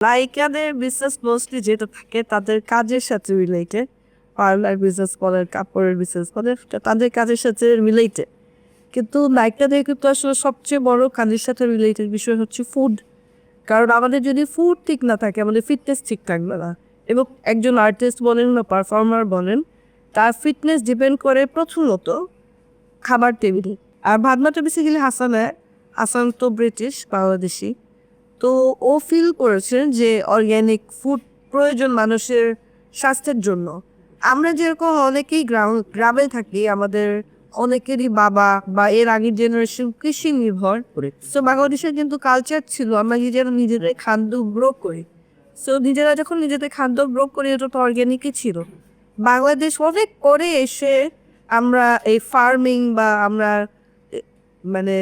নায়িকাদের business mostly যেটা থাকে, তাদের কাজের সাথে রিলেটেড পার্লার বিজনেস বলেন, কাপড়ের বিজনেস বলেন তাদের কাজের সাথে রিলেটেড কিন্তু নায়িকাদের কিন্তু আসলে সবচেয়ে বড় কাজের সাথে রিলেটেড বিষয় হচ্ছে ফুড কারণ আমাদের যদি ফুড ঠিক না থাকে, আমাদের ফিটনেস ঠিক থাকবে না। এবং একজন আর্টিস্ট বলেন বা পারফর্মার বলেন, তার ফিটনেস ডিপেন্ড করে প্রথমত খাবার টেবিল আর ভাবনাটা বেসিক্যালি হাসানের হাসান তো ব্রিটিশ বাংলাদেশি। তো ও ফিল করেছেন যে অর্গ্যানিক ফুড প্রয়োজন মানুষের স্বাস্থ্যের জন্য। আমরা যেরকম অনেকেই গ্রাম গ্রামে থাকি আমাদের অনেকেরই বাবা বা এর আগের জেনারেশন কৃষি নির্ভর। সো বাংলাদেশের কিন্তু কালচার ছিল আমরা নিজেরা নিজেদের খাদ্য গ্রো করি। সো নিজেরা যখন নিজেদের খাদ্য গ্রো করি এটা তো অর্গ্যানিকই ছিল। বাংলাদেশ অনেক করে এসে আমরা এই ফার্মিং বা আমরা মানে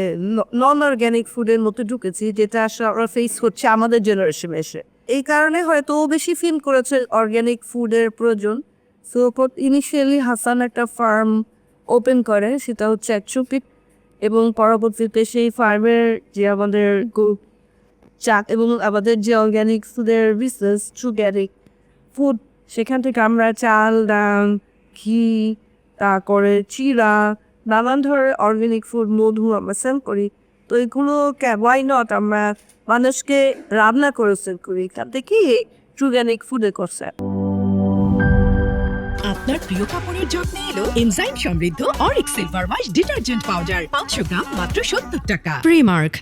নন অর্গ্যানিক ফুডের মধ্যে ঢুকেছি, যেটা আসলে আমরা ফেস করছি আমাদের জেনারেশন এসে। এই কারণে হয়তো ও বেশি ফিল করেছে অর্গ্যানিক ফুডের প্রয়োজন। সো ইনিশিয়ালি হাসান একটা ফার্ম ওপেন করে, সেটা হচ্ছে অ্যাকচুপিক এবং পরবর্তীতে সেই ফার্মের যে আমাদের চাক এবং আমাদের যে অর্গ্যানিক ফুডের বিজনেস অর্গ্যানিক ফুড সেখান থেকে আমরা চাল, ডাল, ঘি, তারপরে চিরা নানান ধরনের অর্গ্যানিক ফুড মধু আমরা সেল করি। তো এগুলো ওয়াই নট আমরা মানুষকে রান্না করে সেল করি? তাতে কি ট্রুগ্যানিক ফুডে করছে। আপনার প্রিয় কাপড়ের যত্ন এলো এনজাইম সমৃদ্ধ অরিক সিলভার ওয়াশ ডিটারজেন্ট পাউডার পাঁচশো গ্রাম মাত্র সত্তর টাকা। প্রিমার্ক